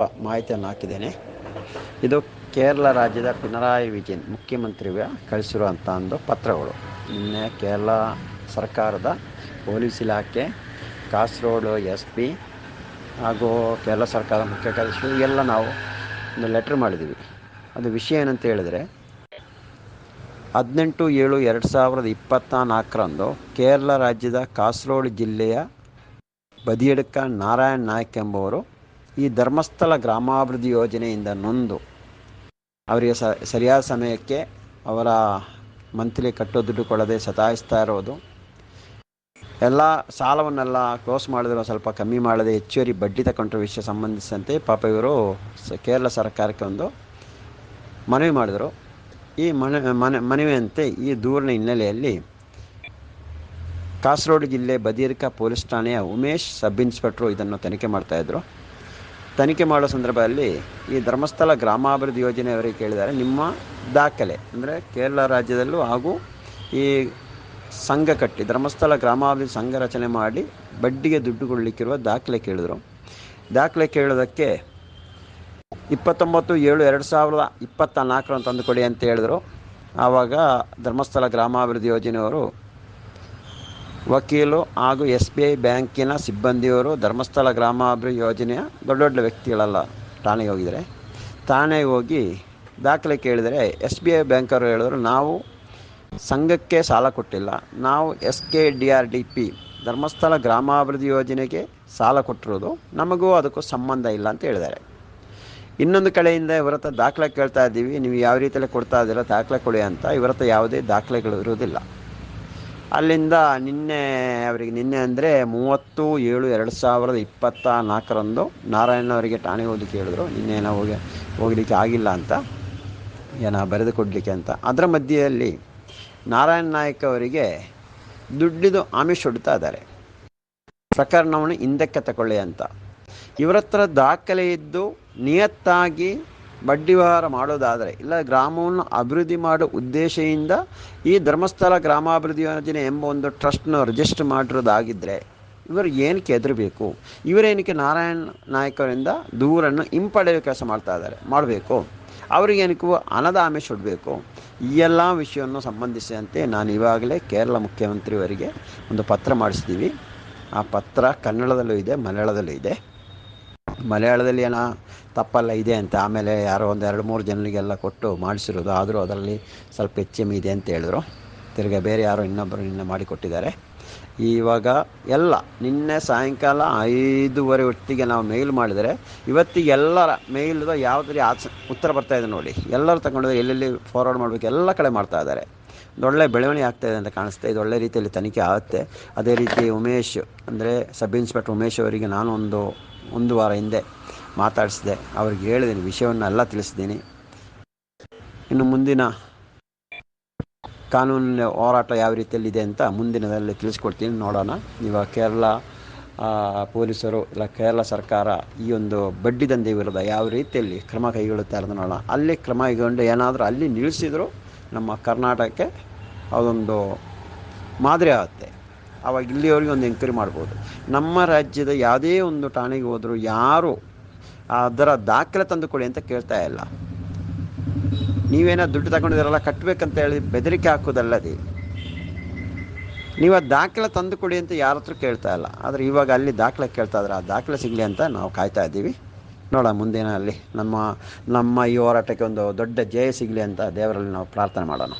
ಮಾಹಿತಿಯನ್ನು ಹಾಕಿದ್ದೇನೆ. ಇದು ಕೇರಳ ರಾಜ್ಯದ ಪಿನರಾಯಿ ವಿಜಯನ್ ಮುಖ್ಯಮಂತ್ರಿಯ ಕಳಿಸಿರುವಂಥ ಒಂದು ಪತ್ರಗಳು. ನಿನ್ನೆ ಕೇರಳ ಸರ್ಕಾರದ ಪೊಲೀಸ್ ಇಲಾಖೆ ಕಾಸರೋಡು ಎಸ್ ಪಿ ಹಾಗೂ ಕೇರಳ ಸರ್ಕಾರದ ಮುಖ್ಯ ಕಾರ್ಯದರ್ಶಿ ಎಲ್ಲ ನಾವು ಒಂದು ಲೆಟ್ರ್ ಮಾಡಿದ್ದೀವಿ. ಅದು ವಿಷಯ ಏನಂತ ಹೇಳಿದರೆ, ಹದಿನೆಂಟು ಏಳು ಎರಡು ಸಾವಿರದ ಇಪ್ಪತ್ತ ನಾಲ್ಕರಂದು ಕೇರಳ ರಾಜ್ಯದ ಕಾಸರಗೋಡು ಜಿಲ್ಲೆಯ ಬದಿಯಡ್ಕ ನಾರಾಯಣ್ ನಾಯ್ಕ್ ಎಂಬುವರು ಈ ಧರ್ಮಸ್ಥಳ ಗ್ರಾಮಾಭಿವೃದ್ಧಿ ಯೋಜನೆಯಿಂದ ನೊಂದು ಅವರಿಗೆ ಸ, ಸರಿಯಾದ ಸಮಯಕ್ಕೆ ಅವರ ಮಂತ್ಲಿ ಕಟ್ಟೋ ದುಡ್ಡು ಕೊಡದೆ ಸತಾಯಿಸ್ತಾ ಇರೋದು. ಎಲ್ಲ ಸಾಲವನ್ನೆಲ್ಲ ಕ್ಲೋಸ್ ಮಾಡಿದ್ರು ಸ್ವಲ್ಪ ಕಮ್ಮಿ ಮಾಡದೆ ಹೆಚ್ಚುವರಿ ಬಡ್ಡಿ ತಗೊಂಡ್ರ ವಿಷಯ ಸಂಬಂಧಿಸಿದಂತೆ ಪಾಪ ಇವರು ಕೇರಳ ಸರ್ಕಾರಕ್ಕೆ ಒಂದು ಮನವಿ ಮಾಡಿದರು. ಈ ಮನ, ಮನೆ, ಮನವಿಯಂತೆ ಈ ದೂರಿನ ಹಿನ್ನೆಲೆಯಲ್ಲಿ ಕಾಸರಗೋಡು ಜಿಲ್ಲೆ ಬದಿರ್ಕ ಪೊಲೀಸ್ ಠಾಣೆಯ ಉಮೇಶ್ ಸಬ್ ಇನ್ಸ್ಪೆಕ್ಟ್ರು ಇದನ್ನು ತನಿಖೆ ಮಾಡ್ತಾಯಿದ್ರು ತನಿಖೆ ಮಾಡೋ ಸಂದರ್ಭದಲ್ಲಿ ಈ ಧರ್ಮಸ್ಥಳ ಗ್ರಾಮಾಭಿವೃದ್ಧಿ ಯೋಜನೆಯವರಿಗೆ ಕೇಳಿದ್ದಾರೆ. ನಿಮ್ಮ ದಾಖಲೆ, ಅಂದರೆ ಕೇರಳ ರಾಜ್ಯದಲ್ಲೂ ಹಾಗೂ ಈ ಸಂಘ ಕಟ್ಟಿ, ಧರ್ಮಸ್ಥಳ ಗ್ರಾಮಾಭಿವೃದ್ಧಿ ಸಂಘ ರಚನೆ ಮಾಡಿ ಬಡ್ಡಿಗೆ ದುಡ್ಡು ಕೊಡಲಿಕ್ಕಿರುವ ದಾಖಲೆ ಕೇಳಿದರು. ದಾಖಲೆ ಕೇಳೋದಕ್ಕೆ ಇಪ್ಪತ್ತೊಂಬತ್ತು ಏಳು ಎರಡು ಸಾವಿರದ ಇಪ್ಪತ್ತ ನಾಲ್ಕರಂದು ತಂದುಕೊಡಿ ಅಂತ ಹೇಳಿದರು. ಆವಾಗ ಧರ್ಮಸ್ಥಳ ಗ್ರಾಮಾಭಿವೃದ್ಧಿ ಯೋಜನೆಯವರು ವಕೀಲು ಹಾಗೂ ಎಸ್ ಬಿ ಐ ಬ್ಯಾಂಕಿನ ಸಿಬ್ಬಂದಿಯವರು ಧರ್ಮಸ್ಥಳ ಗ್ರಾಮಾಭಿವೃದ್ಧಿ ಯೋಜನೆಯ ದೊಡ್ಡ ದೊಡ್ಡ ವ್ಯಕ್ತಿಗಳೆಲ್ಲ. ಠಾಣೆಗೆ ಹೋಗಿದ್ದಾರೆ. ಠಾಣೆಗೆ ಹೋಗಿ ದಾಖಲೆ ಕೇಳಿದರೆ ಎಸ್ ಬಿ ಐ ಬ್ಯಾಂಕವರು ಹೇಳಿದ್ರು, ನಾವು ಸಂಘಕ್ಕೆ ಸಾಲ ಕೊಟ್ಟಿಲ್ಲ. ನಾವು S K D R D P Dharmasthala ಗ್ರಾಮಾಭಿವೃದ್ಧಿ ಯೋಜನೆಗೆ ಸಾಲ ಕೊಟ್ಟಿರೋದು, ನಮಗೂ ಅದಕ್ಕೂ ಸಂಬಂಧ ಇಲ್ಲ ಅಂತ ಹೇಳಿದ್ದಾರೆ. ಇನ್ನೊಂದು ಕಡೆಯಿಂದ ಇವರ ಹತ್ರ ದಾಖಲೆ ಕೇಳ್ತಾ ಇದ್ದೀವಿ. ನೀವು ಯಾವ ರೀತಿಯಲ್ಲಿ ಕೊಡ್ತಾ ಇದ್ದೀರ ದಾಖಲೆ ಕೊಡಿ ಅಂತ ಇವರ ಹತ್ರ ಯಾವುದೇ ದಾಖಲೆಗಳು ಇರುವುದಿಲ್ಲ. ಅಲ್ಲಿಂದ ನಿನ್ನೆ, ಅವರಿಗೆ ನಿನ್ನೆ ಅಂದರೆ ಮೂವತ್ತು ಏಳು ಎರಡು ಸಾವಿರದ ಇಪ್ಪತ್ತ ನಾಲ್ಕರಂದು ನಾರಾಯಣ ಅವರಿಗೆ ಠಾಣೆಗೆ ಹೋಗ್ಲಿಕ್ಕೆ ಕೇಳಿದ್ರು ನಿನ್ನೆ ನಾವು ಹೋಗಿ ಹೋಗಲಿಕ್ಕೆ ಆಗಿಲ್ಲ ಅಂತ, ಏನೋ ಬರೆದು ಕೊಡಲಿಕ್ಕೆ ಅಂತ. ಅದರ ಮಧ್ಯೆಯಲ್ಲಿ ನಾರಾಯಣ ನಾಯಕ್ ಅವರಿಗೆ ದುಡ್ಡಿದು ಆಮಿಷ ಹೊಡ್ತಾ ಇದ್ದಾರೆ. ಪ್ರಕರಣವನ್ನು ಹಿಂದಕ್ಕೆ ತಗೊಳ್ಳಿ ಅಂತ. ಇವರತ್ರ ದಾಖಲೆ ಇದ್ದು ನಿಯತ್ತಾಗಿ ಬಡ್ಡಿ ವ್ಯವಹಾರ ಮಾಡೋದಾದರೆ, ಇಲ್ಲ ಗ್ರಾಮವನ್ನು ಅಭಿವೃದ್ಧಿ ಮಾಡೋ ಉದ್ದೇಶದಿಂದ ಈ ಧರ್ಮಸ್ಥಳ ಗ್ರಾಮಾಭಿವೃದ್ಧಿ ಯೋಜನೆ ಎಂಬ ಒಂದು ಟ್ರಸ್ಟ್ನ ರಿಜಿಸ್ಟರ್ ಮಾಡಿರೋದಾಗಿದ್ದರೆ ಇವರು ಏನಕ್ಕೆ ಹೆದರಬೇಕು ಇವರೇನಕ್ಕೆ ನಾರಾಯಣ ನಾಯಕರಿಂದ ದೂರನ್ನು ಹಿಂಪಡೆಯುವ ಕೆಲಸ ಮಾಡ್ತಾ ಇದ್ದಾರೆ, ಮಾಡಬೇಕು. ಅವರಿಗೇನಕ್ಕೂ ಹಣದ ಆಮಿಷ ಸುಡಬೇಕು ಈ ಎಲ್ಲ ವಿಷಯವನ್ನು ಸಂಬಂಧಿಸಿದಂತೆ ನಾನು ಇವಾಗಲೇ ಕೇರಳ ಮುಖ್ಯಮಂತ್ರಿಯವರಿಗೆ ಒಂದು ಪತ್ರ ಮಾಡಿಸಿದ್ದೀವಿ. ಆ ಪತ್ರ ಕನ್ನಡದಲ್ಲೂ ಇದೆ, ಮಲಯಾಳದಲ್ಲೂ ಇದೆ. ಮಲಯಾಳದಲ್ಲಿ ಏನೋ ತಪ್ಪಲ್ಲ ಇದೆ ಅಂತ, ಆಮೇಲೆ ಯಾರೋ ಒಂದು ಎರಡು ಮೂರು ಜನರಿಗೆಲ್ಲ ಕೊಟ್ಟು ಮಾಡಿಸಿರೋದು, ಆದರೂ ಅದರಲ್ಲಿ ಸ್ವಲ್ಪ ಹೆಚ್ಚು ಇದೆ ಅಂತ ಹೇಳಿದ್ರು. ತಿರ್ಗಿ ಬೇರೆ ಯಾರೋ ಇನ್ನೊಬ್ಬರು ನಿನ್ನೆ ಮಾಡಿಕೊಟ್ಟಿದ್ದಾರೆ ಇವಾಗ ಎಲ್ಲ, ನಿನ್ನೆ ಸಾಯಂಕಾಲ ಐದೂವರೆ ಹೊತ್ತಿಗೆ ನಾವು ಮೇಲ್ ಮಾಡಿದರೆ, ಇವತ್ತಿಗೆ ಎಲ್ಲರ ಮೇಲ್ದು ಯಾವುದ್ರಿ ಆಚ ಉತ್ತರ ಬರ್ತಾ ಇದೆ ನೋಡಿ. ಎಲ್ಲರೂ ತಗೊಂಡಿದ್ರೆ ಎಲ್ಲೆಲ್ಲಿ ಫಾರ್ವರ್ಡ್ ಮಾಡಬೇಕು, ಎಲ್ಲ ಕಡೆ ಮಾಡ್ತಾ ಇದ್ದಾರೆ. ಒಳ್ಳೆ ಬೆಳವಣಿಗೆ ಆಗ್ತಾಯಿದೆ ಅಂತ ಕಾಣಿಸ್ತಾ ಇದು. ಒಳ್ಳೆ ರೀತಿಯಲ್ಲಿ ತನಿಖೆ ಆಗುತ್ತೆ. ಅದೇ ರೀತಿ ಉಮೇಶ್ ಅಂದರೆ ಸಬ್ ಇನ್ಸ್ಪೆಕ್ಟರ್ ಉಮೇಶ್ ಅವರಿಗೆ ನಾನು ಒಂದು ಒಂದು ವಾರ ಹಿಂದೆ ಮಾತಾಡಿಸಿದೆ. ಅವ್ರಿಗೆ ಹೇಳಿದ್ದೀನಿ, ವಿಷಯವನ್ನೆಲ್ಲ ತಿಳಿಸಿದ್ದೀನಿ. ಇನ್ನು ಮುಂದಿನ ಕಾನೂನಿನ ಹೋರಾಟ ಯಾವ ರೀತಿಯಲ್ಲಿ ಇದೆ ಅಂತ ಮುಂದಿನದಲ್ಲಿ ತಿಳಿಸ್ಕೊಡ್ತೀನಿ. ನೋಡೋಣ. ಇವಾಗ ಕೇರಳ ಪೊಲೀಸರು ಇಲ್ಲ ಕೇರಳ ಸರ್ಕಾರ ಈ ಒಂದು ಬಡ್ಡಿ ದಂಧೆ ವಿರುದ್ಧ ಯಾವ ರೀತಿಯಲ್ಲಿ ಕ್ರಮ ಕೈಗೊಳ್ಳುತ್ತಾರೆ ಅಂತ ನೋಡೋಣ. ಅಲ್ಲಿ ಕ್ರಮ ಕೈಗೊಂಡು ಏನಾದರೂ ಅಲ್ಲಿ ನಿಲ್ಲಿಸಿದ್ರು ನಮ್ಮ ಕರ್ನಾಟಕಕ್ಕೆ ಅದೊಂದು ಮಾದರಿ ಆಗುತ್ತೆ. ಆವಾಗ ಇಲ್ಲಿಯವರೆಗೆ ಒಂದು ಎಂಕ್ವೈರಿ ಮಾಡ್ಬೋದು. ನಮ್ಮ ರಾಜ್ಯದ ಯಾವುದೇ ಒಂದು ಠಾಣೆಗೆ ಹೋದರೂ ಯಾರು ಅದರ ದಾಖಲೆ ತಂದು ಕೊಡಿ ಅಂತ ಕೇಳ್ತಾ ಇಲ್ಲ. ನೀವೇನೋ ದುಡ್ಡು ತಗೊಂಡಿದ್ದೀರಲ್ಲ ಕಟ್ಟಬೇಕಂತ ಹೇಳಿ ಬೆದರಿಕೆ ಹಾಕೋದಲ್ಲದೆ ನೀವು ಆ ದಾಖಲೆ ತಂದು ಕೊಡಿ ಅಂತ ಯಾರ ಹತ್ರ ಕೇಳ್ತಾ ಇಲ್ಲ. ಆದರೆ ಇವಾಗ ಅಲ್ಲಿ ದಾಖಲೆ ಕೇಳ್ತಾ ಇದ್ರೆ ಆ ದಾಖಲೆ ಸಿಗಲಿ ಅಂತ ನಾವು ಕಾಯ್ತಾ ಇದ್ದೀವಿ. ನೋಡೋಣ ಮುಂದಿನ ಅಲ್ಲಿ ನಮ್ಮ ನಮ್ಮ ಈ ಹೋರಾಟಕ್ಕೆ ಒಂದು ದೊಡ್ಡ ಜಯ ಸಿಗಲಿ ಅಂತ ದೇವರಲ್ಲಿ ನಾವು ಪ್ರಾರ್ಥನೆ ಮಾಡೋಣ.